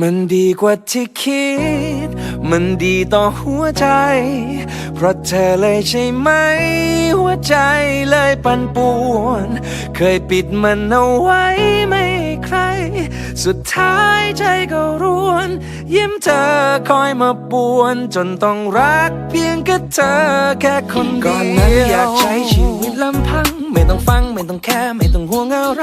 มันดีกว่าที่คิด มันดีต่อหัวใจ เพราะเธอเลยใช่ไหม หัวใจเลยปั่นป่วน เคยปิดมันเอาไว้ไม่ใคร สุดท้ายใจก็ร่วน ยิ้มเธอคอยมาป่วน จนต้องรักเพียงแค่เธอแค่คนเดียวก่อนนั้นอยากใช้ชีวิตลำพัง ไม่ต้องฟังไม่ต้องแค่ไม่ต้องห่วงอะไร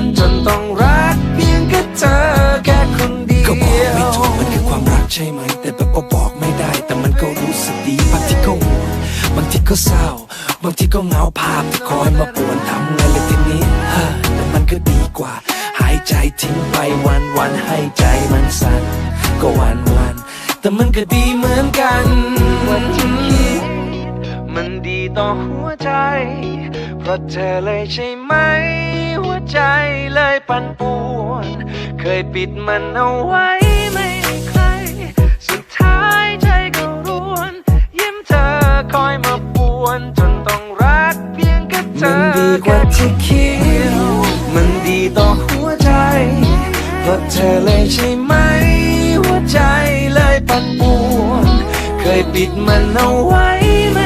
นจนต้องรักเพียงแค่เธอแค่คนเดียวก็บอกไม่ถูกมันคือความรักใช่ไหม แต่แบบว่าบอกไม่ได้ แต่มันก็รู้สึกดีบางทีก็ห่วงบางทีก็เศร้า บางทีก็เหงาภาพที่คอยมาป่วนทำไงเลยทีนี้เฮ้อแต่มันก็ดีกว่า หายใจทิ้งไปวันวันๆให้ใจมันสั่นก็วันวันๆแต่มันก็ดีเหมือนกันวันที่คิดมันดีต่อหัวใจ เพราะเธอเลยใช่ไหมหัว ใจเลยปั่นป่วน เคยปิดมันเอาไว้ไม่ให้ใคร สุดท้ายใจก็ร่วน ยิ้มเธอคอยมาป่วน จนต้องรักเพียงแค่เธอมันดีกว่าที่คิดมันดีต่อหัวใจ เพราะเธอเลยใช่ไหม หัวใจเลยปั่นป่วน เคยปิดมันเอาไว้ไม่